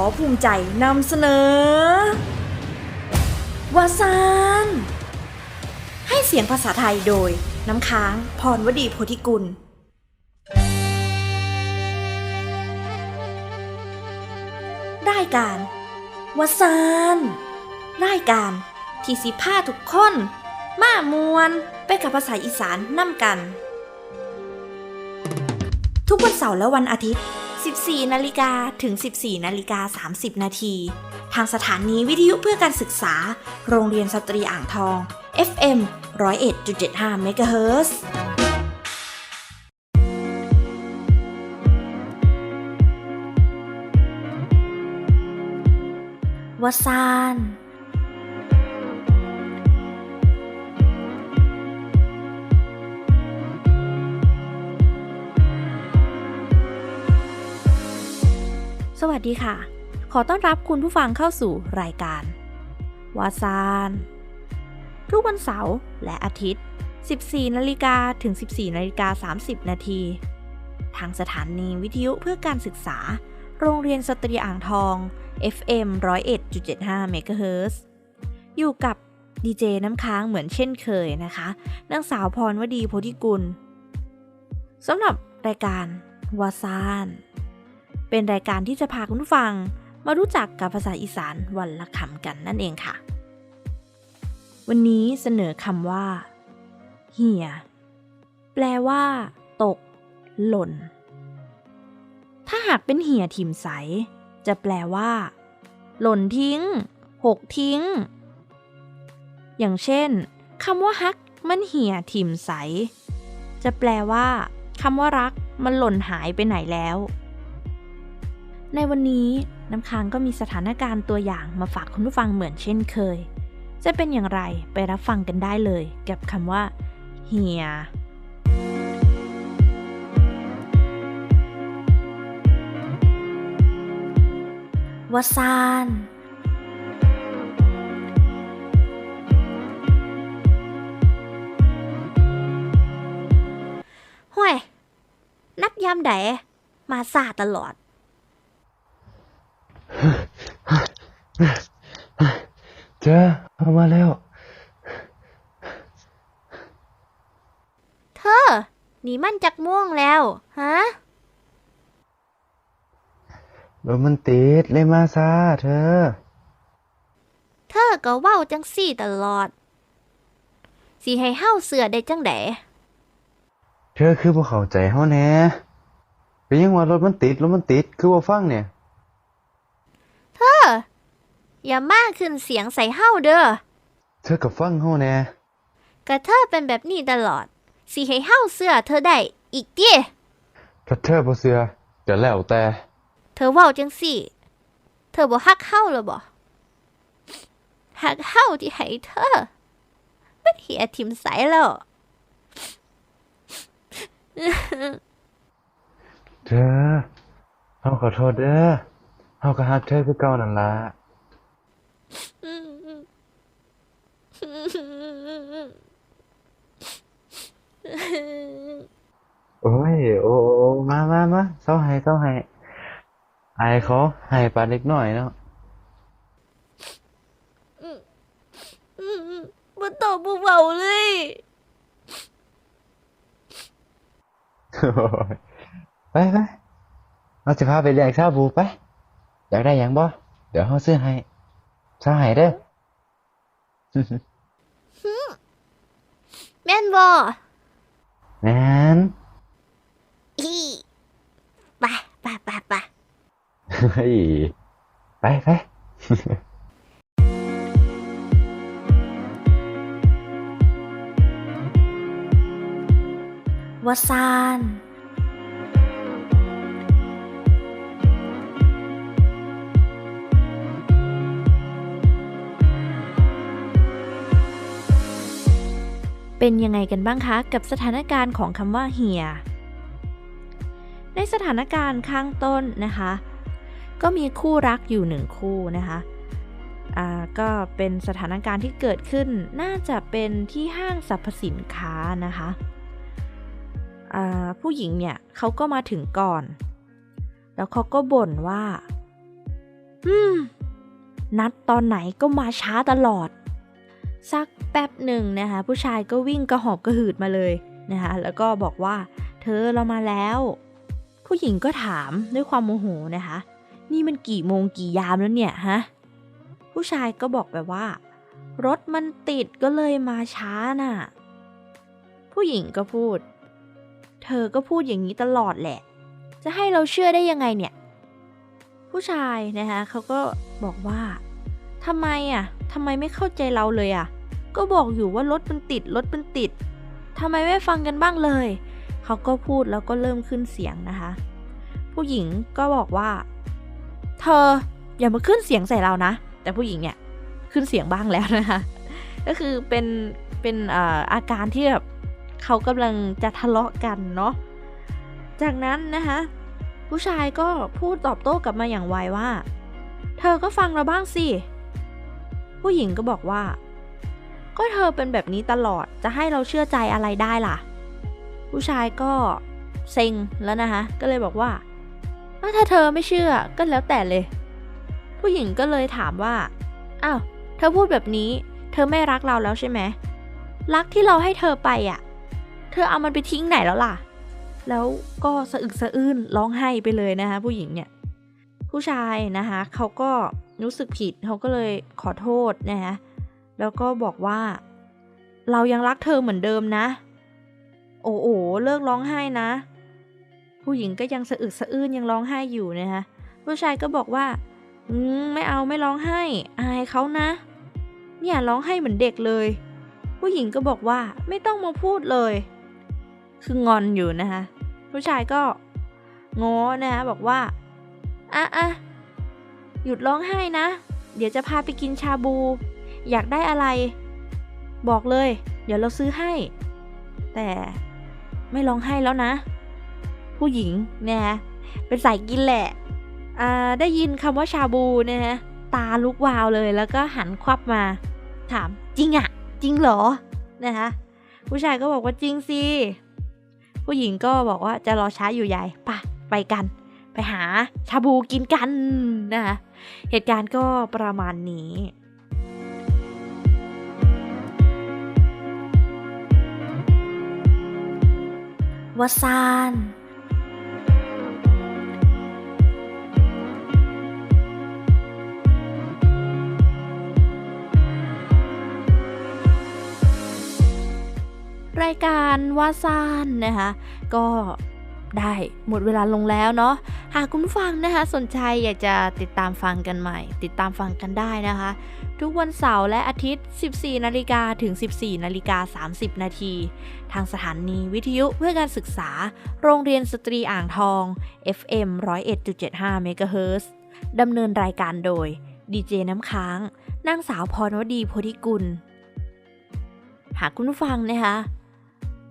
อภูมิใจนำเสนอวาซานให้เสียงภาษาไทยโดย น้ำค้าง พรวดีโพธิกุล รายการวาซานรายการที่สิพาทุกคนมามวนไปกับภาษาอีสานนำกัน ทุกวันเสาร์และวันอาทิตย์ 14นาฬิกาถึง 14นาฬิกา30 นาที ทางสถานีวิทยุเพื่อการศึกษา โรงเรียนสตรีอ่างทอง FM 101.75เมกะเฮิร์วาซาน สวัสดีค่ะ ขอต้อนรับคุณผู้ฟังเข้าสู่รายการ วาซาน ทุกวันเสาร์และอาทิตย์ 14 นาฬิกาถึง 14 นาฬิกา 30 นาที ทางสถานีวิทยุเพื่อการศึกษา โรงเรียนสตรีอ่างทอง FM 101.75เมกะเฮิรตซ์อยู่กับดีเจน้ำค้างเหมือนเช่นเคยนะคะนางสาวพรวดีโพธิกุลสำหรับรายการวาซาน เป็นรายการที่จะพาคุณผู้ฟัง มารู้จักกับภาษาอีสานวันละคำกันนั่นเองค่ะ วันนี้เสนอคำว่า เหี่ย แปลว่า ตก หล่น ถ้าหากเป็นเหี่ยทิมใส จะแปลว่า หล่นทิ้ง หกทิ้ง อย่างเช่นคำว่าฮักมันเหี่ยทิมใส จะแปลว่าคำว่ารักมันหล่นหายไปไหนแล้ว ในวันนี้น้ำค้างก็มีสถานการณ์ตัวอย่างมาฝากคุณผู้ฟังเหมือนเช่นเคย จะเป็นอย่างไรไปรับฟังกันได้เลย กับคำว่าเฮียวาซานห่วย นัดยามใดมาซาตลอด เจอเอามาแล้ว เธอนี่มันจักม่วงแล้ว ฮะรถมันติดเลยมาซาเธอ เธอก็เว้าจังสี่ตลอดสิให้เฮาเสือได้จังไดเธอคือบ่เข้าใจเฮาแหน่ก็ยังว่ารถมันติดรถมันติด คือบ่ฟังเนี่ย อย่ามาขึ้นเสียงใส่เฮาเด้อ เธอก็ฟังเฮาแหน่ก็เธอเป็นแบบนี้ตลอด สิให้เฮาเสือเธอได้อีกติถ้าเธอบ่เชื่อก็แล้วแต่ เธอเว้าจังสี่ เธอบ่ฮักเฮาหรอบ่ฮักเฮาที่ให้เธอมันเหียทิมใสแล้ว เธอเฮาขอโทษเด้อเฮาก็ฮักเธอคือเก่านั่นล่ะ โอ้มามามาเซาให้เซาให้อายเขาให้ปาเล็กน้อยเนาะบ่ตอบบ่เว้าเลยไปไปเราจะพาไปเลี้ยงชาบูไป อยากได้ยังบ่ เดี๋ยวเขาซื้อให้ซื้อให้เด้อแม่นบ่แม่น อี ไปไปไปไปเฮ้ยไปไปวาซานเป็นยังไงกันบ้างคะ กับสถานการณ์ของคำว่าเฮีย ในสถานการณ์ข้างต้นนะคะ ก็มีคู่รักอยู่หนึ่งคู่นะคะก็เป็นสถานการณ์ที่เกิดขึ้นน่าจะเป็นที่ห้างสรรพสินค้านะคะผู้หญิงเนี่ยเขาก็มาถึงก่อน แล้วเขาก็บ่นว่า อืม นัดตอนไหนก็มาช้าตลอด สักแป๊บหนึ่งนะคะ ผู้ชายก็วิ่งกระหอบกระหืดมาเลยนะคะ แล้วก็บอกว่า เธอเรามาแล้ว ผู้หญิงก็ถามด้วยความโมโหนะคะ นี่มันกี่โมงกี่ยามแล้วเนี่ยฮะ ผู้ชายก็บอกไปว่า รถมันติดก็เลยมาช้าน่ะ ผู้หญิงก็พูด เธอก็พูดอย่างนี้ตลอดแหละ จะให้เราเชื่อได้ยังไงเนี่ย ผู้ชายนะคะเขาก็บอกว่าทำไมอะทำไมไม่เข้าใจเราเลยอะ ก็บอกอยู่ว่ารถมันติดรถมันติดทำไมไม่ฟังกันบ้างเลย เขาก็พูดแล้วก็เริ่มขึ้นเสียงนะคะ ผู้หญิงก็บอกว่า เธออย่ามาขึ้นเสียงใส่เรานะ แต่ผู้หญิงเนี่ยขึ้นเสียงบ้างแล้วนะคะ ก็คือเป็นเป็นเอ่ออาการที่แบบเขากำลังจะทะเลาะกันเนาะ จากนั้นนะคะผู้ชายก็พูดตอบโต้กลับมาอย่างไวว่า เธอก็ฟังเราบ้างสิ ผู้หญิงก็บอกว่า ก็เธอเป็นแบบนี้ตลอดจะให้เราเชื่อใจอะไรได้ล่ะ ผู้ชายก็เซ็งแล้วนะคะ ก็เลยบอกว่า ถ้าเธอไม่เชื่อก็แล้วแต่เลย ผู้หญิงก็เลยถามว่า อ้าว เธอพูดแบบนี้ เธอไม่รักเราแล้วใช่ไหม รักที่เราให้เธอไปอะ เธอเอามันไปทิ้งไหนแล้วล่ะ แล้วก็สะอึกสะอื้นร้องไห้ไปเลยนะคะผู้หญิงเนี่ย ผู้ชายนะคะเขาก็รู้สึกผิดเขาก็เลยขอโทษนะคะแล้วก็บอกว่า เรายังรักเธอเหมือนเดิมนะ โอ้โอเลิกร้องไห้นะ ผู้หญิงก็ยังสะอึกสะอื้นยังร้องไห้อยู่นะคะผู้ชายก็บอกว่าอืมไม่เอาไม่ร้องไห้ อายเขานะ เนี่ยร้องไห้เหมือนเด็กเลย ผู้หญิงก็บอกว่าไม่ต้องมาพูดเลย คืองอนอยู่นะคะผู้ชายก็ง้อนะคะบอกว่าอะอะหยุดร้องไห้นะ เดี๋ยวจะพาไปกินชาบู อยากได้อะไร บอกเลย เดี๋ยวเราซื้อให้ แต่ ไม่ร้องไห้แล้วนะ ผู้หญิงเนี่ยนะเป็นสายกินแหละอ่าได้ยินคำว่าชาบูเนี่ยนะตาลุกวาวเลยแล้วก็หันควับมา ถามจริงอะจริงเหรอนะคะผู้ชายก็บอกว่าจริงสิผู้หญิงก็บอกว่าจะรอช้าอยู่ใหญ่ปะไปกัน ไปหาชาบูกินกันนะคะเหตุการณ์ก็ประมาณนี้ วาซานรายการวาซานนะคะก็ ได้ หมดเวลาลงแล้วเนาะ หากคุณฟังนะคะ สนใจอยากจะติดตามฟังกันใหม่ ติดตามฟังกันได้นะคะ ทุกวันเสาร์และอาทิตย์ 14 นาฬิกาถึง 14 นาฬิกา 30 นาที ทางสถานีวิทยุเพื่อการศึกษา โรงเรียนสตรีอ่างทอง FM 101.75เมกะเฮิรตซ์ดำเนินรายการโดยดีเจน้ำค้างนางสาวพรวดีโพธิกุล หากคุณฟังนะคะ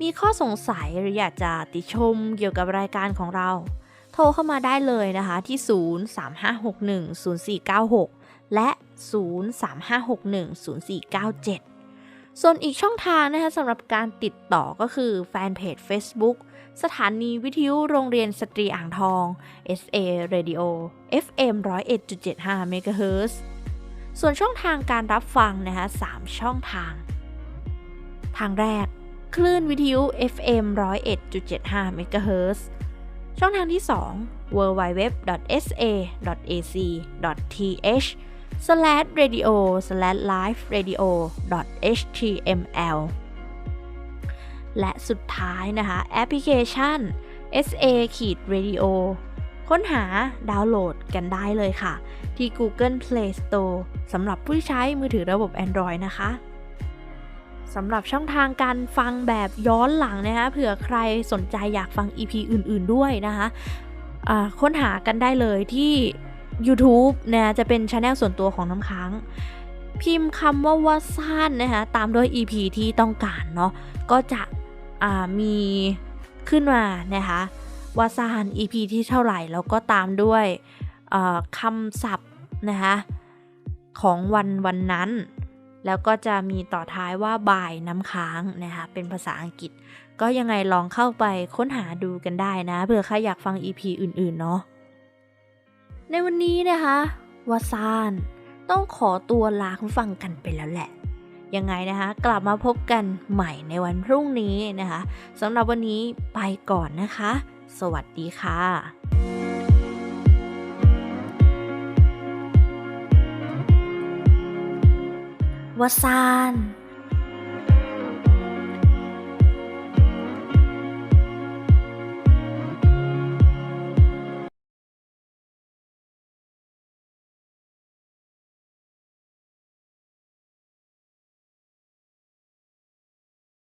มีข้อสงสัยหรืออยากจะติชมเกี่ยวกับรายการของเรา โทรเข้ามาได้เลยนะคะที่ 035610496 และ 035610497 ส่วนอีกช่องทางนะคะสำหรับการติดต่อก็คือแฟนเพจ Facebook สถานีวิทยุโรงเรียนสตรีอ่างทอง SA Radio FM 101.75 MHz ส่วนช่องทางการรับฟังนะคะ3ช่องทาง ทางแรก คลื่นวิทยุ FM 101.75 MHz ช่องทางที่ 2 www.sa.ac.th slash radio slash live radio html และสุดท้ายนะคะ แอปพลิเคชัน SA ขีด radio ค้นหาดาวน์โหลดกันได้เลยค่ะ ที่ Google Play Store สำหรับผู้ใช้มือถือระบบ Android นะคะ สำหรับช่องทางการฟังแบบย้อนหลังนะคะเผื่อใครสนใจอยากฟัง EP อื่น ๆ ด้วยนะคะค้นหากันได้เลยที่ YouTube นะจะเป็นช anel ส่วนตัวของน้ำค้าง พิมพ์คำว่าว่าซ่านนะคะตามด้วย EP ที่ต้องการเนาะก็จะมีขึ้นมานะคะว่าซ่าน EP ที่เท่าไหร่ แล้วก็ตามด้วยคำศัพท์นะคะของวันวันนั้น แล้วก็จะมีต่อท้ายว่าบายน้ำค้างนะคะเป็นภาษาอังกฤษ ก็ยังไงลองเข้าไปค้นหาดูกันได้นะเผื่อใครอยากฟัง EP อื่นๆ เนาะในวันนี้นะคะวาซานต้องขอตัวลาคุณฟังกันไปแล้วแหละ ยังไงนะคะ กลับมาพบกันใหม่ในวันพรุ่งนี้นะคะสำหรับวันนี้ไปก่อนนะคะ สวัสดีค่ะ ว่าน